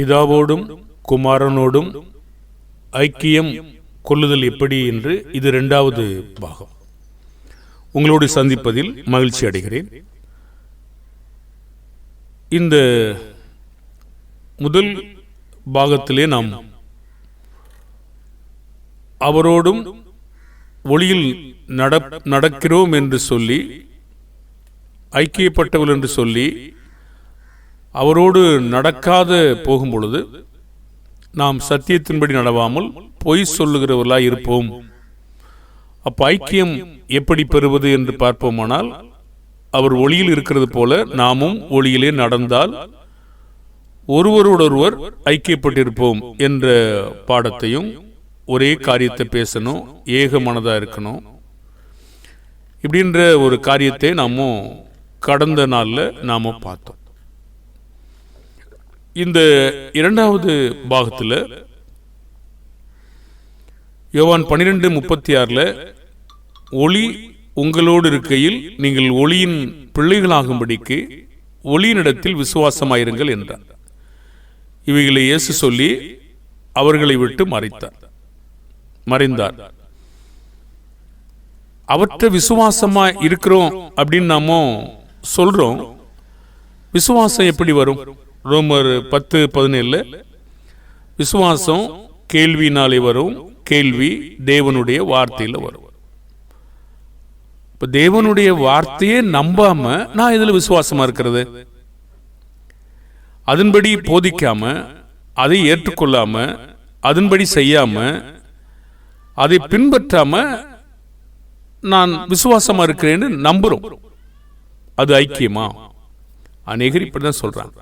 பிதாவோடும் குமாரனோடும் ஐக்கியம் கொள்ளுதல் எப்படி என்று இது இரண்டாவது பாகம். உங்களோடு சந்திப்பதில் மகிழ்ச்சி அடைகிறேன். இந்த முதல் பாகத்திலே நாம் அவரோடும் ஒளியில் நடக்கிறோம் என்று சொல்லி ஐக்கியப்பட்டவள் என்று சொல்லி அவரோடு நடக்காத போகும் பொழுது நாம் சத்தியத்தின்படி நடவாமல் பொய் சொல்லுகிறவர்களாய் இருப்போம். அப்போ ஐக்கியம் எப்படி பெறுவது என்று பார்ப்போமானால் அவர் ஒளியில் இருக்கிறது போல நாமும் ஒளியிலே நடந்தால் ஒருவரோடொருவர் ஐக்கியப்பட்டிருப்போம் என்ற பாடத்தையும் ஒரே காரியத்தை பேசணும் ஏக மனதாக இருக்கணும். இப்படின்ற ஒரு காரியத்தை நாமும் கடந்த நாளில் நாம் பார்த்தோம். இந்த இரண்டாவது பாகத்தில் யோவான் பன்னிரெண்டு முப்பத்தி ஆறில் ஒளி உங்களோடு இருக்கையில் நீங்கள் ஒளியின் பிள்ளைகளாகும்படிக்கு ஒளியினிடத்தில் விசுவாசமாயிருங்கள் என்றார் இவைகளை இயேசு சொல்லி அவர்களை விட்டு மறைத்தார். மறைந்தார். அவற்றை விசுவாசமா இருக்கிறோம் அப்படின்னு நாம சொல்றோம். விசுவாசம் எப்படி வரும்? ரோமர் பத்து பதினேழுல விசுவாசம் கேள்வினாலே வரும் கேள்வி தேவனுடைய வார்த்தையில் வரும். இப்போ தேவனுடைய வார்த்தையே நம்பாம நான் இதில் விசுவாசமா இருக்கிறது? அதன்படி போதிக்காம அதை ஏற்றுக்கொள்ளாம அதன்படி செய்யாம அதை பின்பற்றாம நான் விசுவாசமா இருக்கிறேன்னு நம்புறோம். அது ஐக்கியமா? அநேகர் இப்படிதான் சொல்றாங்க.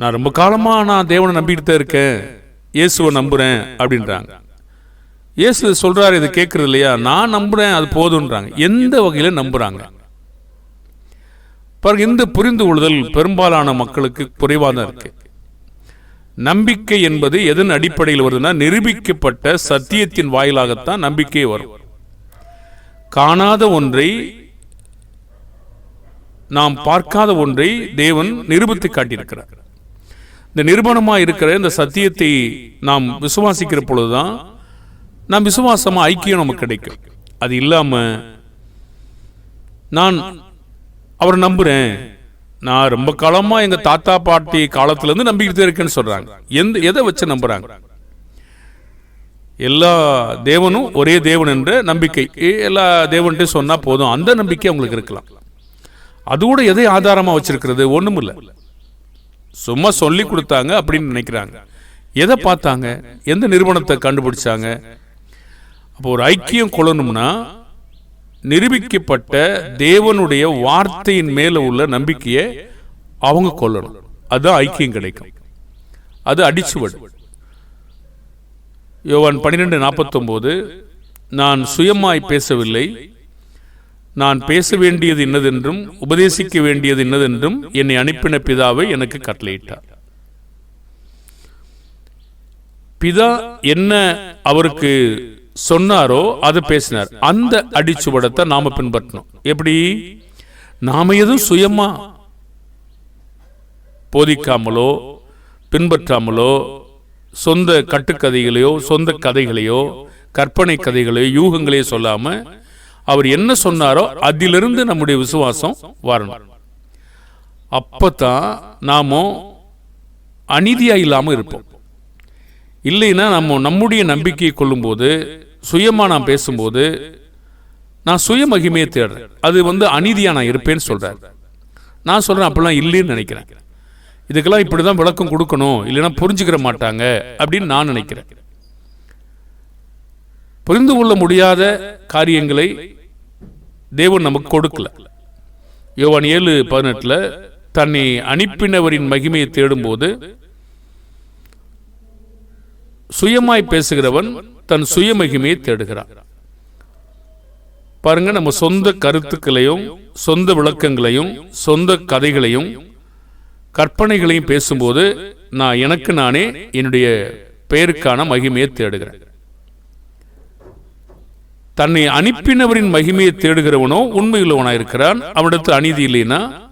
நான் ரொம்ப காலமாக நான் தேவனை நம்பிக்கிட்டு தான் இருக்கேன். இயேசுவை நம்புகிறேன் அப்படின்றாங்க. இயேசு சொல்கிறார் இதை கேட்குறது இல்லையா? நான் நம்புகிறேன் அது போதுன்றாங்க. எந்த வகையில் நம்புகிறாங்க பாருங்க இந்த புரிந்து கொள்ளுதல் பெரும்பாலான மக்களுக்கு குறைவாக தான் இருக்கு. நம்பிக்கை என்பது எதன் அடிப்படையில் வருதுன்னா நிரூபிக்கப்பட்ட சத்தியத்தின் வாயிலாகத்தான் நம்பிக்கையே வரும். காணாத ஒன்றை நாம் பார்க்காத ஒன்றை தேவன் நிரூபித்து காட்டியிருக்கிறார். இந்த நிறுவனமாக இருக்கிற இந்த சத்தியத்தை நாம் விசுவாசிக்கிற பொழுது தான் நாம் விசுவாசமாக ஐக்கியம் நமக்கு கிடைக்கும். அது இல்லாமல் நான் அவரை நம்புகிறேன் நான் ரொம்ப காலமாக எங்கள் தாத்தா பாட்டி காலத்துலேருந்து நம்பிக்கிட்டே நம்பிக்கிட்டு இருக்கேன்னு சொல்கிறாங்க எந்த எதை வச்சு நம்புகிறாங்க எல்லா தேவனும் ஒரே தேவன் என்ற நம்பிக்கை. ஏ, எல்லா தேவன்ட்டு சொன்னால் போதும். அந்த நம்பிக்கை அவங்களுக்கு இருக்கலாம். அதோட எதை ஆதாரமாக வச்சிருக்கிறது? ஒன்றும் இல்லை சும்மா சொல்லி கொடுத்தாங்க அப்படின்னு நினைக்கிறாங்க. எதை பார்த்தாங்க? எந்த நிறுவனத்தை கண்டுபிடிச்சாங்க? அப்போ ஒரு ஐக்கியம் கொள்ளணும்னா நிரூபிக்கப்பட்ட தேவனுடைய வார்த்தையின் மேல உள்ள நம்பிக்கையை அவங்க கொள்ளணும் அதுதான் ஐக்கியம் கிடைக்கும். அது அடிச்சுவடு. யோவான் பன்னிரெண்டு நாற்பத்தொம்போது நான் சுயமாய் பேசவில்லை நான் பேச வேண்டியது இன்னதென்றும் உபதேசிக்க வேண்டியது இன்னதென்றும் என்னை அனுப்பின பிதாவை எனக்கு கட்டளையிட்டார். பிதா என்ன அவருக்கு சொன்னாரோ அதை பேசினார். அந்த அடிச்சுவடத்தை நாம பின்பற்றணும். எப்படி? நாம எதுவும் சுயமா போதிக்காமலோ பின்பற்றாமலோ சொந்த கட்டுக்கதைகளையோ சொந்த கதைகளையோ கற்பனை கதைகளையோ யூகங்களையோ சொல்லாமல் அவர் என்ன சொன்னாரோ அதிலிருந்து நம்முடைய விசுவாசம் வரணும். அப்போத்தான் நாம அநீதியா இல்லாம இருப்போம். இல்லைன்னா நம்ம நம்முடைய நம்பிக்கையை கொள்ளும்போது சுயமா நான் பேசும்போது நான் சுய மகிமையை தேடுறேன். அது வந்து அநீதியா நான் இருப்பேன்னு சொல்றாரு. நான் சொல்றேன் அப்படிலாம் இல்லைன்னு நினைக்கிறேன். இதுக்கெல்லாம் இப்படிதான் விளக்கம் கொடுக்கணும். இல்லைன்னா புரிஞ்சுக்கிற மாட்டாங்க. அப்படின்னு நான் நினைக்கிறேன். புரிந்து கொள்ள முடியாத காரியங்களை தேவன் நமக்கு கொடுக்கல. யோவான் ஏழு பதினெட்டில் தன்னை அனுப்பினவரின் மகிமையை தேடும்போது சுயமாய் பேசுகிறவன் தன் சுய மகிமையை தேடுகிறான். பாருங்க நம்ம சொந்த கருத்துக்களையும் சொந்த விளக்கங்களையும் சொந்த கதைகளையும் கற்பனைகளையும் பேசும்போது நான் எனக்கு நானே என்னுடைய பெயருக்கான மகிமையை தேடுகிறேன். தன்னை அனுப்பினவரின் மகிமையை தேடுகிறவனோ உண்மையுள்ளவனாயிருக்கிறான். அவனிடத்து அநீதி இல்லைன்னா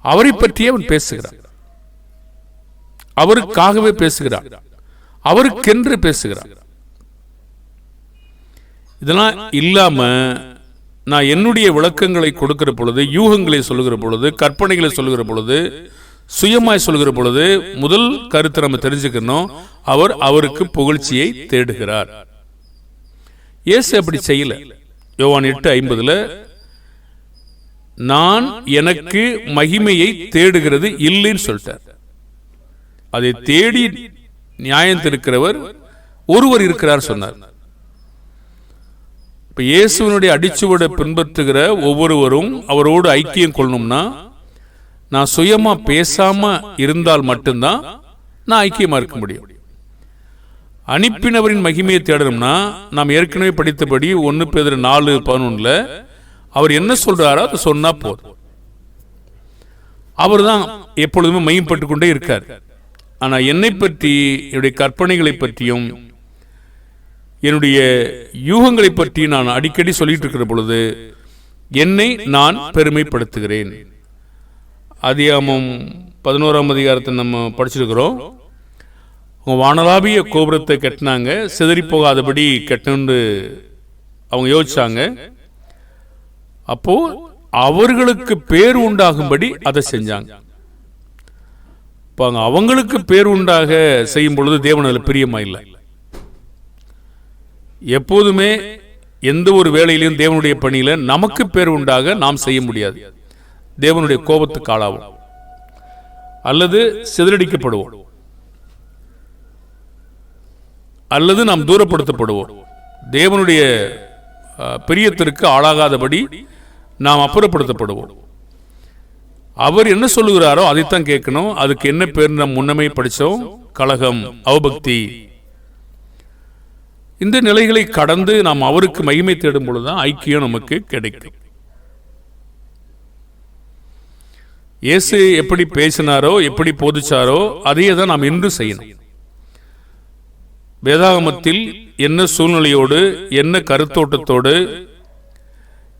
அவரை பற்றியே அவன் பேசுகிறான். அவருக்காகவே பேசுகிறான். அவருக்கென்று பேசுகிறான். இதெல்லாம் இல்லாம நான் என்னுடைய விளக்கங்களை கொடுக்கிற பொழுது யூகங்களை சொல்லுகிற பொழுது கற்பனைகளை சொல்லுகிற பொழுது சுயமாய் சொல்லுகிற பொழுது முதல் கருத்தை நம்ம தெரிஞ்சுக்கணும். அவர் அவருக்கு புகழ்ச்சியை தேடுகிறார். இயேசு அப்படி செய்யல. யோவான் எட்டு ஐம்பதுல நான் எனக்கு மகிமையை தேடுகிறது இல்லைன்னு சொல்லிட்டார். அதை தேடி நியாயம் திருக்கிறவர் ஒருவர் இருக்கிறார் சொன்னார். இப்ப இயேசுவனுடைய அடிச்சுவடை பின்பற்றுகிற ஒவ்வொருவரும் அவரோடு ஐக்கியம் கொள்ளணும்னா நான் சுயமா பேசாம இருந்தால் மட்டும்தான் நான் ஐக்கியமா இருக்க முடியும். அனுப்பினவரின் மகிமையை தேடணும்னா நாம் ஏற்கனவே படித்தபடி ஒன்று பேர் நாலு பதினொன்னுல அவர் என்ன சொல்கிறாரோ அதை சொன்னால் போதும். அவர் தான் எப்பொழுதுமே மையப்பட்டு கொண்டே இருக்கார். ஆனால் என்னை பற்றி என்னுடைய கற்பனைகளை பற்றியும் என்னுடைய யூகங்களை பற்றி நான் அடிக்கடி சொல்லிட்டு இருக்கிற பொழுது என்னை நான் பெருமைப்படுத்துகிறேன். அதிகாமம் பதினோராம் அதிகாரத்தை நம்ம படிச்சிருக்கிறோம். அவங்க கோபுரத்தை கட்டினாங்க. சிதறி போகாதபடி கட்டணுன்னு அவங்க யோசிச்சாங்க. அப்போ அவர்களுக்கு பேர் உண்டாகும்படி அதை செஞ்சாங்க. இப்போ அவங்களுக்கு பேர் உண்டாக செய்யும் பொழுது தேவன் அதில் பிரியமா இல்லை. எப்போதுமே எந்த ஒரு வேலையிலும் தேவனுடைய பணியில நமக்கு பேர் உண்டாக நாம் செய்ய முடியாது. தேவனுடைய கோபத்துக்கு ஆளாவோம். அல்லது சிதறடிக்கப்படுவோம். அல்லது நாம் தூரப்படுத்தப்படுவோம். தேவனுடைய பிரியத்திற்கு ஆளாகாதபடி நாம் அப்புறப்படுத்தப்படுவோம். அவர் என்ன சொல்லுகிறாரோ அதைத்தான் கேட்கணும். அதுக்கு என்ன பேர் நாம் முன்னமே படித்தோம்? கழகம் அவபக்தி. இந்த நிலைகளை கடந்து நாம் அவருக்கு மகிமை தேடும் பொழுதுதான் ஐக்கியம் நமக்கு கிடைக்கும். இயேசு எப்படி பேசினாரோ எப்படி போதிச்சாரோ அதையே தான் நாம் இன்று செய்யணும். வேதாகமத்தில் என்ன சூழ்நிலையோடு என்ன கருத்தோட்டத்தோடு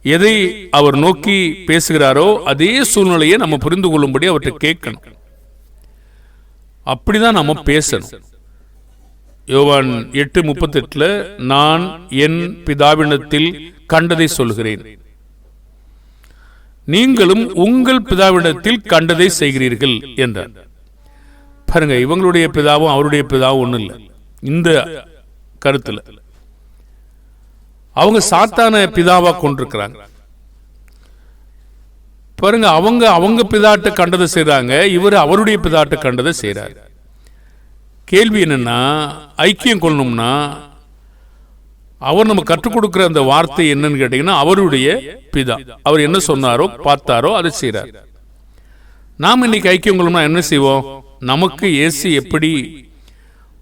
எதை அவர் நோக்கி பேசுகிறாரோ அதே சூழ்நிலையை நம்ம புரிந்து கொள்ளும்படி அவர்கிட்ட கேட்கணும். அப்படிதான் நம்ம பேசணும். யோவான் எட்டு முப்பத்தெட்டுல நான் என் பிதாவினத்தில் கண்டதை சொல்கிறேன். நீங்களும் உங்கள் பிதாவிடத்தில் கண்டதை செய்கிறீர்கள் என்றார். பாருங்க இவங்களுடைய பிதாவும் அவருடைய பிதாவும் ஒன்றும் இல்லை. இந்த கருத்துல. அவங்க சாத்தான பிதாவா கொண்டிருக்கிறாங்க. பாருங்க அவங்க அவங்க பிதாட்ட கண்டதை செய்கிறாங்க இவர் அவருடைய பிதாட்ட கண்டதை செய்கிறார் கேள்வி என்னன்னா ஐக்கியம் கொள்ளணும்னா அவர் நம்ம கற்றுக் கொடுக்கிற அந்த வார்த்தை என்னன்னு கேட்டீங்கன்னா அவருடைய பிதா. அவர் என்ன சொன்னாரோ பார்த்தாரோ அதை செய்கிறார் நாம் இன்னைக்கு ஐக்கியம் கொள்ளணும்னா என்ன செய்வோம்? நமக்கு இயேசு எப்படி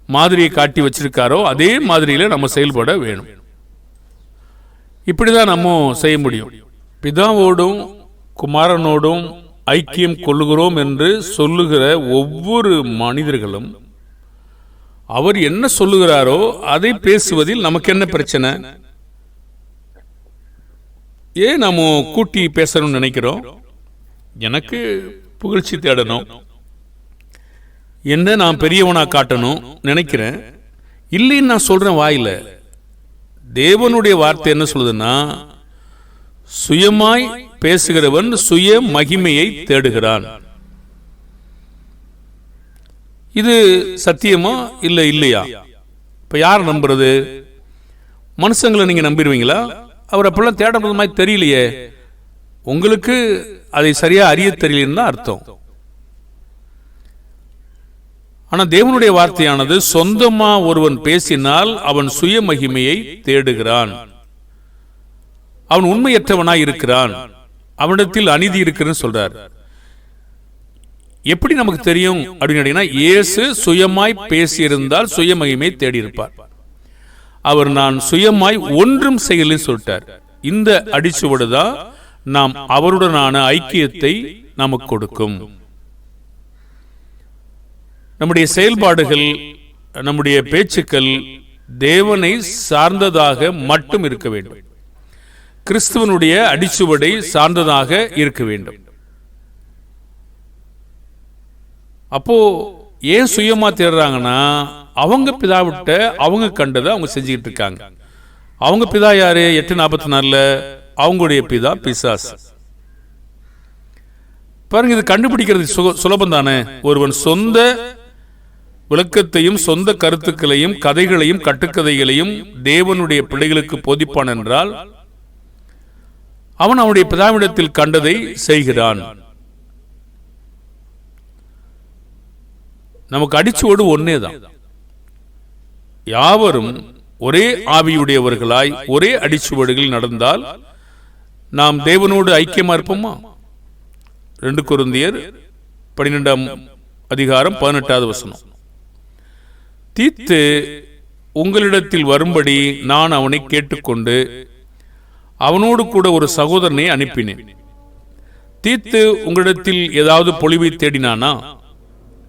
மாதிரியை காட்டி வச்சிருக்காரோ அதே மாதிரியில நம்ம செயல்பட வேணும். இப்படிதான் நம்ம செய்ய முடியும். பிதாவோடும் குமாரனோடும் ஐக்கியம் கொள்ளுகிறோம் என்று சொல்லுகிற ஒவ்வொரு மனிதர்களும் அவர் என்ன சொல்லுகிறாரோ அதை பேசுவதில் நமக்கு என்ன பிரச்சனை? ஏன் நம்ம கூட்டி பேசணும்னு நினைக்கிறோம்? எனக்கு புகழ்ச்சி தேடணும். என்ன நான் பெரியவனா காட்டணும் நினைக்கிறேன். இல்லைன்னு நான் சொல்றேன் வாயில். தேவனுடைய வார்த்தை என்ன சொல்லுதுன்னா சுயமாய் பேசுகிறவன் சுய மகிமையை தேடுகிறான். இது சத்தியமா இல்ல இல்லையா? இப்போ யார் நம்புறது? மனுஷங்களை நீங்க நம்பிடுவீங்களா? அவர் அப்பெல்லாம் தேடப்படுற மாதிரி தெரியலையே. உங்களுக்கு அதை சரியா அறிய தெரியலன்னு தான் அர்த்தம். ஆனால் தேவனுடைய வார்த்தையானது சொந்தமா ஒருவன் பேசினால் அவன் சுய மகிமையை தேடுகிறான். அவன் உண்மையற்றவனாய் இருக்கிறான். அவனிடத்தில் அநீதி இருக்குன்னு சொல்றார். எப்படி நமக்கு தெரியும்? அப்படின்னு கேட்டீங்கன்னா இயேசு சுயமாய் பேசியிருந்தால் சுய மகிமை தேடியிருப்பார். அவர் நான் சுயமாய் ஒன்றும் செய்யலன்னு சொல்லிட்டார். இந்த அடிச்சுவடுதான் நாம் அவருடனான ஐக்கியத்தை நமக்கு கொடுக்கும். நம்முடைய செயல்பாடுகள் நம்முடைய பேச்சுக்கள் தேவனை சார்ந்ததாக மட்டும் இருக்க வேண்டும். கிறிஸ்துவனுடைய அடிச்சுவடை சார்ந்ததாக இருக்க வேண்டும். அப்போ ஏன் சுயமா தேடுறாங்கன்னா அவங்க பிதாவிட்ட அவங்க கண்டதை அவங்க செஞ்சுக்கிட்டு இருக்காங்க. அவங்க பிதா யாரு? எட்டு நாற்பத்தி நாலுல அவங்களுடைய பிதா பிசாஸ் பாருங்க இது கண்டுபிடிக்கிறது சுலபம் தானே? ஒருவன் சொந்த விளக்கத்தையும் சொந்த கருத்துக்களையும் கதைகளையும் கட்டுக்கதைகளையும் தேவனுடைய பிள்ளைகளுக்கு போதிப்பான் என்றால் அவன் அவனுடைய பிதாவிடத்தில் கண்டதை செய்கிறான். நமக்கு அடிச்சுவோடு ஒன்னே தான் யாவரும் ஒரே ஆவியுடையவர்களாய் ஒரே அடிச்சுவடுகளில் நடந்தால் நாம் தேவனோடு ஐக்கியமா இருப்போமா? ரெண்டு குருந்தியர் பன்னிரெண்டாம் அதிகாரம் பதினெட்டாவது வசனம். தீத்து உங்களிடத்தில் வரும்படி நான் அவனை கேட்டுக்கொண்டு அவனோடு கூட ஒரு சகோதரனை அனுப்பினேன். தீத்து உங்களிடத்தில் ஏதாவது பொலிவை தேடினானா?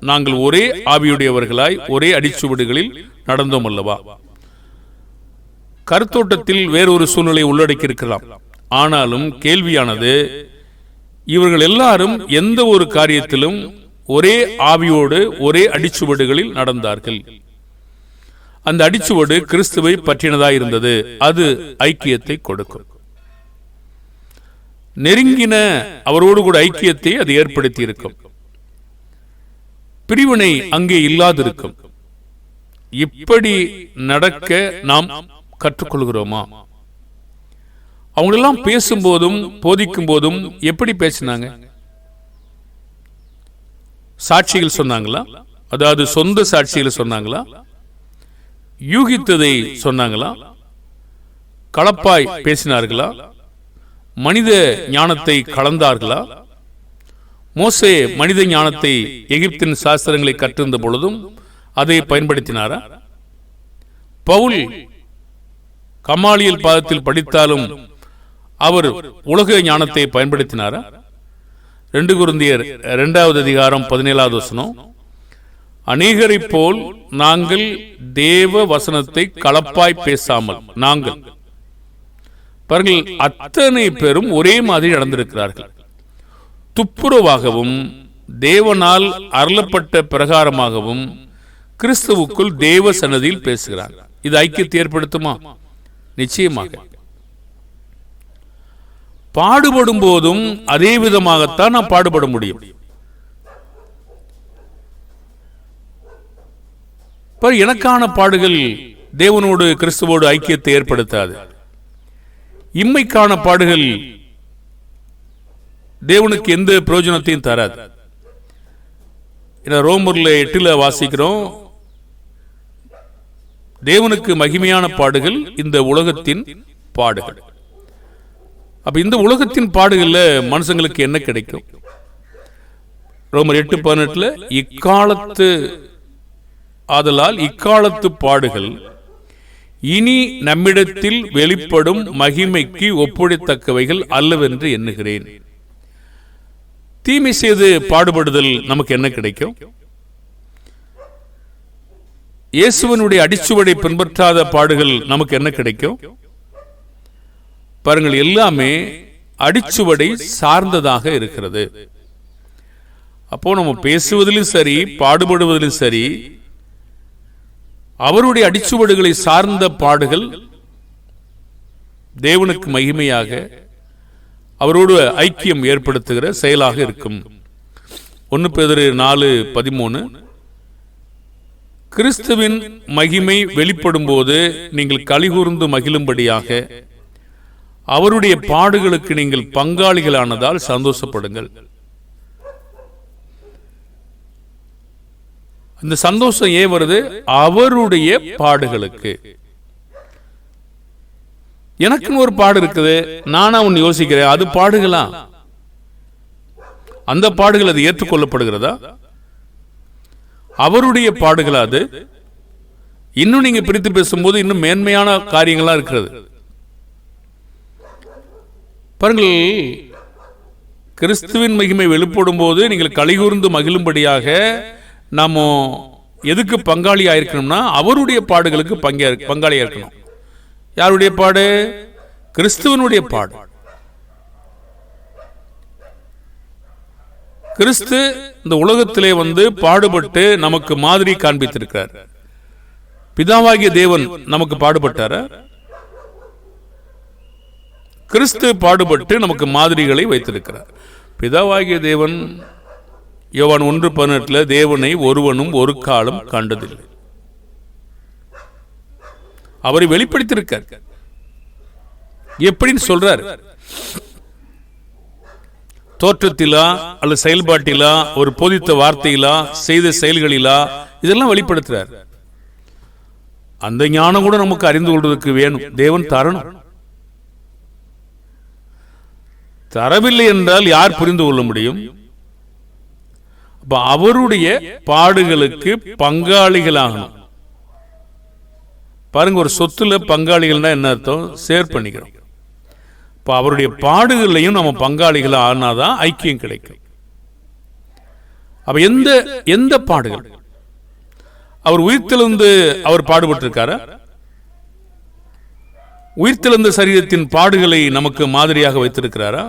நாங்கள் ஒரே ஆவியுடையவர்களாய் ஒரே அடிச்சுவடுகளில் நடந்தோம் அல்லவா? கருத்தோட்டத்தில் வேறொரு சூழ்நிலை உள்ளடக்கியிருக்கலாம். ஆனாலும் கேள்வியானது இவர்கள் எல்லாரும் எந்த ஒரு காரியத்திலும் ஒரே ஆவியோடு ஒரே அடிச்சுவடுகளில் நடந்தார்கள். அந்த அடிச்சுவடு கிறிஸ்துவை பற்றினதா இருந்தது அது ஐக்கியத்தை கொடுக்கும். நெருங்கின அவரோடு கூட ஐக்கியத்தை அது ஏற்படுத்தி இருக்கும் பிரிவினை அங்கே இல்லாதிருக்கும். இப்படி நடக்க நாம் கற்றுக்கொள்கிறோமா? அவங்களெல்லாம் பேசும்போதும் போதிக்கும் போதும் எப்படி பேசினாங்க? சாட்சிகள் சொன்னாங்களா? அதாவது சொந்த சாட்சிகள் சொன்னாங்களா? யூகித்ததை சொன்னாங்களா? களப்பாய் பேசினார்களா? மனித ஞானத்தை கலந்தார்களா? மோசே மனித ஞானத்தை எகிப்தின் சாஸ்திரங்களை கற்றிருந்த பொழுதும் அதை பயன்படுத்தினாரா? பவுல் கமாலியல் பாதத்தில் படித்தாலும் அவர் உலக ஞானத்தை பயன்படுத்தினாரா? ரெண்டு குருந்தியர் இரண்டாவது அதிகாரம் பதினேழாவது வசனம். அநேகரைப் போல் நாங்கள் தேவ வசனத்தை களப்பாய் பேசாமல் நாங்கள். பாருங்கள் அத்தனை பேரும் ஒரே மாதிரி நடந்திருக்கிறார்கள். துப்புரவாகவும் தேவனால் அருளப்பட்ட பிரகாரமாகவும் கிறிஸ்துவுக்குள் தேவ சன்னதியில் பேசுகிறார். இது ஐக்கியத்தை ஏற்படுத்துமா? நிச்சயமாக. பாடுபடும் போதும் அதே விதமாகத்தான் நாம் பாடுபட முடியும். எனக்கான பாடுகள் தேவனோடு கிறிஸ்துவோடு ஐக்கியத்தை ஏற்படுத்தாது. இம்மைக்கான பாடுகள் தேவனுக்கு எந்த பிரயோஜனத்தையும் தராது. ஏன்னா ரோமர்ல எட்டில் வாசிக்கிறோம் தேவனுக்கு மகிமையான பாடுகள் இந்த உலகத்தின் பாடுகள். அப்ப இந்த உலகத்தின் பாடுகள்ல மனுஷங்களுக்கு என்ன கிடைக்கும்? ரோமர் எட்டு பதினெட்டுல இக்காலத்து ஆதலால் இக்காலத்து பாடுகள் இனி நம்மிடத்தில் வெளிப்படும் மகிமைக்கு ஒப்புடைத்தக்கவைகள் அல்லவென்று எண்ணுகிறேன். தீமை செய்து பாடுபடுதல் நமக்கு என்ன கிடைக்கும்? இயேசுவனுடைய அடிச்சுவடை பின்பற்றாத பாடுகள் நமக்கு என்ன கிடைக்கும்? பாருங்கள் எல்லாமே அடிச்சுவடை சார்ந்ததாக இருக்கிறது. அப்போ நம்ம பேசுவதிலும் சரி பாடுபடுவதிலும் சரி அவருடைய அடிச்சுவடுகளை சார்ந்த பாடுகள் தேவனுக்கு மகிமையாக அவரோடு ஐக்கியம் ஏற்படுத்துகிற செயலாக இருக்கும். ஒன்று பேதரு நாலு பதிமூணு. கிறிஸ்துவின் மகிமை வெளிப்படும் போது நீங்கள் கலிகூர்ந்து மகிழும்படியாக அவருடைய பாடுகளுக்கு நீங்கள் பங்காளிகளானதால் சந்தோஷப்படுங்கள். இந்த சந்தோஷம் ஏன் வருது? அவருடைய பாடுகளுக்கு. எனக்குன்னு ஒரு பாடு இருக்குது. நானா ஒன்று யோசிக்கிறேன். அது பாடுகளா? அந்த பாடுகள் அது ஏற்றுக்கொள்ளப்படுகிறதா? அவருடைய பாடுகளா அது? இன்னும் நீங்க பிரித்து பேசும்போது இன்னும் மேன்மையான காரியங்களா இருக்கிறது. பாருங்கள் கிறிஸ்துவின் மகிமை வெளிப்படும் போது நீங்கள் கலிகூர்ந்து மகிழும்படியாக நாம எதுக்கு பங்காளி இருக்கணும்னா அவருடைய பாடுகளுக்கு பங்கே பங்காளியா இருக்கணும் யாருடைய பாடு? கிறிஸ்துவனுடைய பாடு. கிறிஸ்து இந்த உலகத்திலே வந்து பாடுபட்டு நமக்கு மாதிரி காண்பித்திருக்கிறார். பிதாவாகிய தேவன் நமக்கு பாடுபட்டார? கிறிஸ்து பாடுபட்டு நமக்கு மாதிரிகளை வைத்திருக்கிறார். பிதாவாகிய தேவன் யோவான் ஒன்று பதினெட்டுல தேவனை ஒருவனும் ஒரு காலம் கண்டதில்லை. அவரை வெளிப்படுத்தியிருக்கார். எப்படின்னு சொல்றார்? தோற்றத்திலா அல்லது செயல்பாட்டிலா ஒரு போதித்த வார்த்தையிலா செய்த செயல்களிலா இதெல்லாம் வெளிப்படுத்துறார். அந்த ஞானம் கூட நமக்கு அறிந்து கொள்வதற்கு வேணும். தேவன் தரணும். தரவில்லை என்றால் யார் புரிந்து கொள்ள முடியும்? அப்ப அவருடைய பாடுகளுக்கு பங்காளிகளாகணும். பாருங்க ஒரு சொத்துல பங்காளிகள்னா என்ன அர்த்தம்? சேர் பண்ணிக்கிறோம். இப்போ அவருடைய பாடுகள்லையும் நம்ம பங்காளிகள் ஆனாதான் ஐக்கியம் கிடைக்கும். அப்ப எந்த எந்த பாடுகள்? அவர் உயிர்த்தெழுந்து அவர் பாடுபட்டிருக்காரா? உயிர்த்தெழுந்த சரீரத்தின் பாடுகளை நமக்கு மாதிரியாக வைத்திருக்கிறாரா?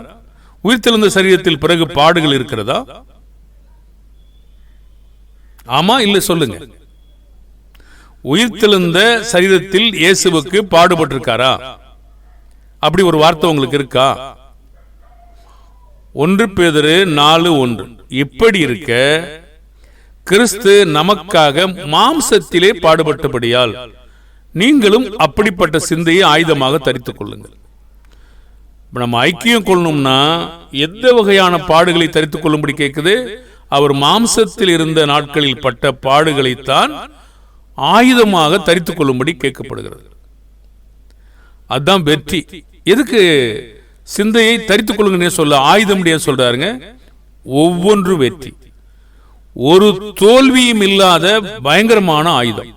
உயிர்த்தெழுந்த சரீரத்தில் பிறகு பாடுகள் இருக்கிறதா? ஆமா இல்ல சொல்லுங்க. உயிர்த்தெழுந்த சரீரத்தில் இயேசுவுக்கு பாடுபட்டிருக்காரா? அப்படி ஒரு வார்த்தை உங்களுக்கு இருக்கா? ஒன்று பேதரு நாலு ஒன்று. இப்படி இருக்க கிறிஸ்து நமக்காக மாம்சத்திலே பாடுபட்டபடியால் நீங்களும் அப்படிப்பட்ட சிந்தையை ஆயுதமாக தரித்துக் கொள்ளுங்கள். இப்ப நம்ம ஐக்கியம் கொள்ளணும்னா எந்த வகையான பாடுகளை தரித்துக் கொள்ளும்படி கேட்குது அவர் மாம்சத்தில் இருந்த நாட்களில் பட்ட பாடுகளைத்தான் ஆயுதமாக தரித்துக் கொள்ளும்படி கேட்கப்படுகிறது. அதுதான் வெற்றி. எதுக்கு சிந்தையை தரித்துக் கொள்ளுங்க சொல்ல ஆயுதம் சொல்றாருங்க? ஒவ்வொன்று வெற்றி. ஒரு தோல்வியும் இல்லாத பயங்கரமான ஆயுதம்.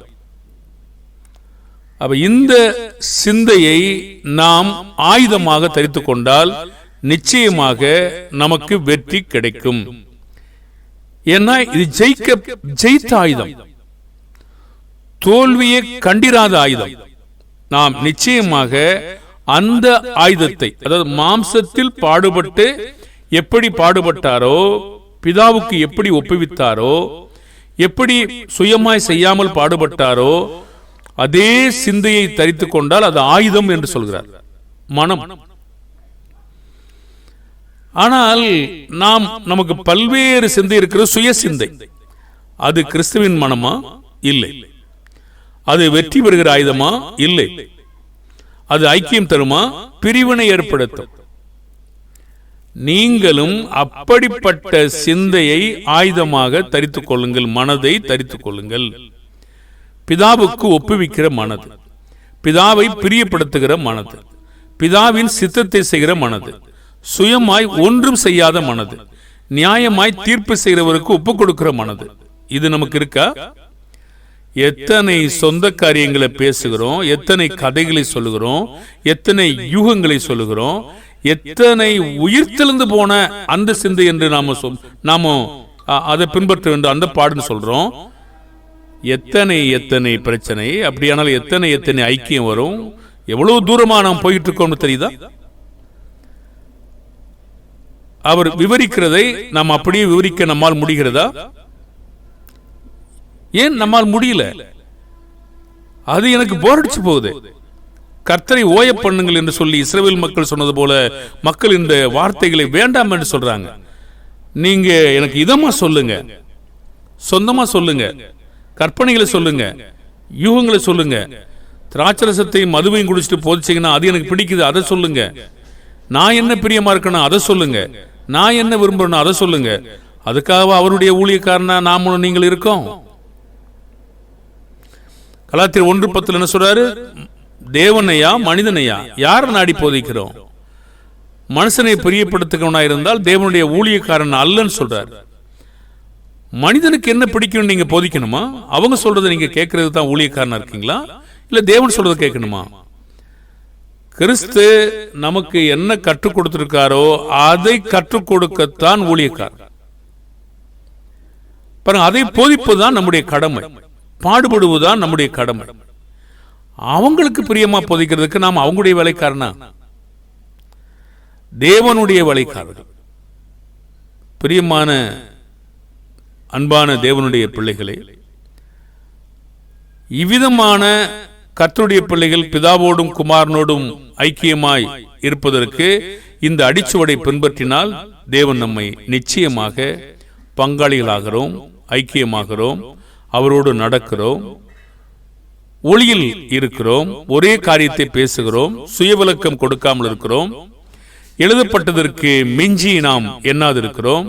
அப்ப இந்த சிந்தையை நாம் ஆயுதமாக தரித்துக் கொண்டால் நிச்சயமாக நமக்கு வெற்றி கிடைக்கும். ஏன்னா இது ஜெயிக்க ஜெயித்த ஆயுதம். தோல்வியை கண்டிராத ஆயுதம். நாம் நிச்சயமாக அந்த ஆயுதத்தை அதாவது மாம்சத்தில் பாடுபட்டு எப்படி பாடுபட்டாரோ பிதாவுக்கு எப்படி ஒப்புவித்தாரோ எப்படி சுயமாய் செய்யாமல் பாடுபட்டாரோ அதே சிந்தையை தரித்து கொண்டால் அது ஆயுதம் என்று சொல்கிறார். மனம். ஆனால் நாம் நமக்கு பல்வேறு சிந்தை இருக்கிற சுய சிந்தை. அது கிறிஸ்துவின் மனமா? இல்லை. அது வெற்றி பெறுகிற ஆயுதமா? இல்லை. அது ஐக்கியம் தருமா? பிரிவினை ஏற்படுத்தும். நீங்களும் அப்படிப்பட்ட சிந்தையை ஆயுதமாக தரித்துக் கொள்ளுங்கள் மனதை தரித்துக் கொள்ளுங்கள். பிதாவுக்கு ஒப்புவிக்கிற மனது. பிதாவை பிரியப்படுத்துகிற மனது. பிதாவின் சித்தத்தை செய்கிற மனது. சுயமாய் ஒன்றும் செய்யாத மனது. நியாயமாய் தீர்ப்பு செய்கிறவருக்கு ஒப்பு கொடுக்கிற மனது. இது நமக்கு இருக்கா? எத்தனை சொந்த காரியங்களை பேசுகிறோம் எத்தனை கதைகளை சொல்லுகிறோம் எத்தனை யூகங்களை சொல்லுகிறோம் எத்தனை உயிர்த்தெழுந்து போன அந்த சிந்தை என்று நாம சொல் நாம அதை பின்பற்ற வேண்டும் அந்த பாடுன்னு சொல்றோம். எத்தனை எத்தனை பிரச்சனை அப்படியானால் எத்தனை எத்தனை ஐக்கியம் வரும்? எவ்வளவு தூரமா நாம் போயிட்டு இருக்கோம்னு தெரியுதா? அவர் விவரிக்கிறதை நாம் அப்படியே விவரிக்க நம்மால் முடிகிறதா? ஏன் நம்மால் முடியல? அது எனக்கு போரடிச்சு போகுது. கர்த்தரை ஓய பண்ணுங்கள் என்று சொல்லி இஸ்ரேல் மக்கள் சொன்னது போல மக்கள் இந்த வார்த்தைகளை வேண்டாம் என்று சொல்றாங்க. நீங்க எனக்கு இதமா சொல்லுங்க. சொந்தமா சொல்லுங்க. கற்பனைகளை சொல்லுங்க. யூகங்களை சொல்லுங்க. திராட்சரசத்தையும் மதுவையும் குடிச்சிட்டு போதிச்சிங்கன்னா அது எனக்கு பிடிக்குது அதை சொல்லுங்க. நான் என்ன பிரியமா இருக்கணும் அதை சொல்லுங்க. நான் என்ன விரும்புறேனோ அதை சொல்லுங்க. அதுக்காக அவருடைய ஊழியக்காரனா நாமளும் நீங்கள் இருக்கோம்? கலாத்திர ஒன்று பத்தில் என்ன சொல்றாரு? தேவனையா மனிதனையா? யாரை நாடி போதிக்கிறோம்? மனுஷனை பிரியப்படுத்துகிறவனா இருந்தால் தேவனுடைய ஊழியக்காரன் அல்லன்னு சொல்றார். மனிதனுக்கு என்ன பிடிக்கும் நீங்க போதிக்கணுமா? அவங்க சொல்றதை நீங்க கேட்கறது தான் ஊழியக்காரனா இருக்கீங்களா? இல்ல தேவன் சொல்றதை கேட்கணுமா? கிறிஸ்து நமக்கு என்ன கற்றுக் கொடுத்திருக்காரோ அதை கற்றுக் கொடுக்கத்தான் ஊழியக்கார் பாருங்க அதை போதிப்பதுதான் நம்முடைய கடமை. பாடுபடுவதுதான் நம்முடைய கடமை. அவங்களுக்கு பிரியமா போதிக்கிறதுக்கு நாம் அவங்களுடைய வேலைக்காரனா? தேவனுடைய வேலைக்காரர்கள் பிரியமான அன்பான தேவனுடைய பிள்ளைகளே இவ்விதமான கர்த்தருடைய பிள்ளைகள் பிதாவோடும் குமாரனோடும் ஐக்கியமாய் இருப்பதற்கு இந்த அடிச்சுவடை பின்பற்றினால் தேவன் நம்மை நிச்சயமாக பங்காளிகளாகிறோம் ஐக்கியமாகிறோம் அவரோடு நடக்கிறோம் ஒளியில் இருக்கிறோம் ஒரே காரியத்தை பேசுகிறோம் சுயவிலக்கம் கொடுக்காமல் இருக்கிறோம் எழுதப்பட்டதற்கு மிஞ்சி நாம் எண்ணாதிருக்கிறோம்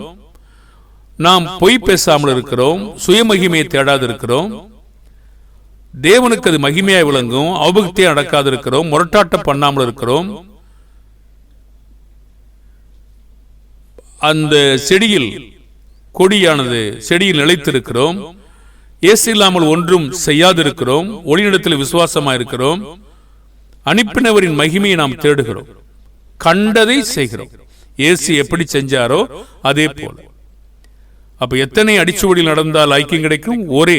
நாம் பொய் பேசாமல் இருக்கிறோம் சுயமகிமையை தேடாதிருக்கிறோம் தேவனுக்கு அது மகிமையாய் விளங்கும். அவபக்தியாக நடக்காது இருக்கிறோம் முரட்டாட்டம் பண்ணாமல் இருக்கிறோம். அந்த செடியில் கொடியானது செடியில் நிலைத்திருக்கிறோம். இயேசு இல்லாமல் ஒன்றும் செய்யாதிருக்கிறோம். ஒளியிடத்தில் விசுவாசமாக இருக்கிறோம். அனுப்பினவரின் மகிமையை நாம் தேடுகிறோம். கண்டதை செய்கிறோம். இயேசு எப்படி செஞ்சாரோ அதே போல. அப்ப எத்தனை அடிச்சுவடியில் நடந்தால் ஐக்கியம் கிடைக்கும்? ஒரே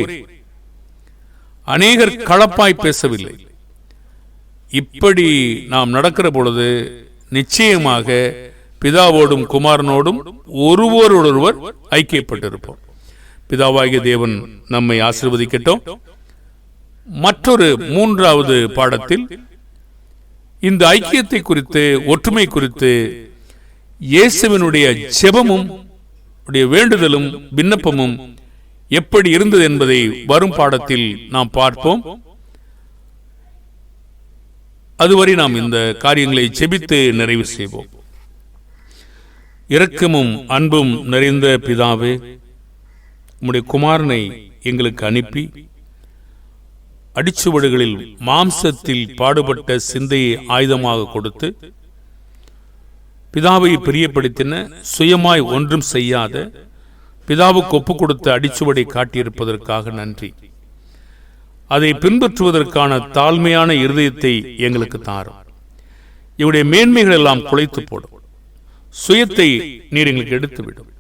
அநேகர் களப்பாய் பேசவில்லை. இப்படி நாம் நடக்கிற பொழுது நிச்சயமாக பிதாவோடும் குமாரனோடும் ஒருவரோடொருவர் ஐக்கியப்பட்டிருப்போம். பிதாவாகிய தேவன் நம்மை ஆசிர்வதிக்கட்டும். மற்றொரு மூன்றாவது பாடத்தில் இந்த ஐக்கியத்தை குறித்து ஒற்றுமை குறித்து இயேசுவினுடைய ஜெபமும் வேண்டுதலும் விண்ணப்பமும் எப்படி இருந்தது என்பதை வரும் பாடத்தில் நாம் பார்ப்போம். அதுவரை நாம் இந்த காரியங்களை செபித்து நிறைவு செய்வோம். இரக்கமும் அன்பும் நிறைந்த பிதாவே உம்முடைய குமாரனை எங்களுக்கு அனுப்பி அடிச்சுவடுகளில் மாம்சத்தில் பாடுபட்ட சிந்தையை ஆயுதமாக கொடுத்து பிதாவை பிரியப்படுத்தின சுயமாய் ஒன்றும் செய்யாத பிதாவுக்கு ஒப்பு கொடுத்த அடிச்சுவடை காட்டியிருப்பதற்காக நன்றி. அதை பின்பற்றுவதற்கான தாழ்மையான இருதயத்தை எங்களுக்கு தாரும். இவருடைய மேன்மைகள் எல்லாம் குலைத்து போடும். சுயத்தை நீர் எங்களுக்கு எடுத்துவிடும்.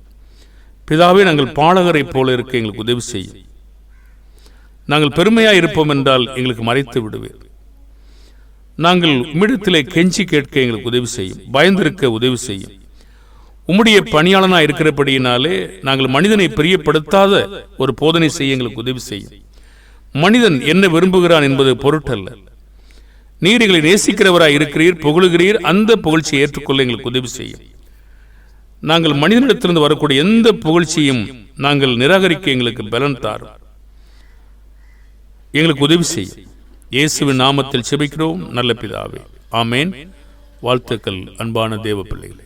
பிதாவே நாங்கள் பாலகரை போல இருக்க எங்களுக்கு உதவி செய்யும். நாங்கள் பெருமையாக இருப்போம் என்றால் எங்களுக்கு மறைத்து விடுவேன் நாங்கள் உம்மிடத்திலே கெஞ்சி கேட்க எங்களுக்கு உதவி செய்யும். பயந்திருக்க உதவி செய்யும். உம்முடைய பணியாளனா இருக்கிறபடியினாலே நாங்கள் மனிதனை பிரியப்படுத்தாத ஒரு போதனை செய்ய எங்களுக்கு உதவி செய்யும். மனிதன் என்ன விரும்புகிறான் என்பது பொருட்டல்ல. நீர் எங்களை நேசிக்கிறவராய் இருக்கிறீர் புகழுகிறீர் அந்த புகழ்ச்சியை ஏற்றுக்கொள்ள எங்களுக்கு உதவி செய்யும். நாங்கள் மனிதனிடத்திலிருந்து வரக்கூடிய எந்த புகழ்ச்சியும் நாங்கள் நிராகரிக்க எங்களுக்கு பலன் தாரும். எங்களுக்கு உதவி செய்யும். இயேசுவின் நாமத்தில் செபிக்கிறோம் நல்ல பிதாவே. ஆமேன். வாழ்த்துக்கள் அன்பான தேவ பிள்ளைகளே.